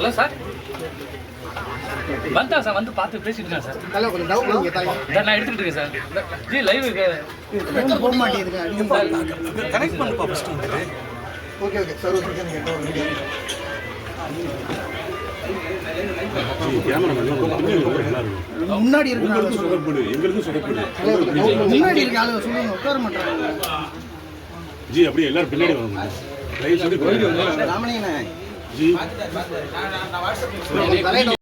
Hello sir. வந்தா sir வந்து பார்த்து பேசிட்டு இருக்கேன் சார். நான் எடுத்துக்கிட்டு இருக்கேன் சார். ஜி லைவ் போக மாட்டேங்குதுங்க கனெக்ட் பண்ணுப்பா ஃபர்ஸ்ட் வந்து. Okay okay. சார் வீடியோ முன்னாடி இருக்க. ஆளு சொல்லுங்க. எங்களுக்கும் சொதப்படு முன்னாடி இருக்க ஆளு சொல்லுங்க உட்கார மாட்டாங்க ஜி அப்படியே எல்லாரும் பின்னாடி வாங்க. ராமலிங்கண்ணே. ஜி தலையில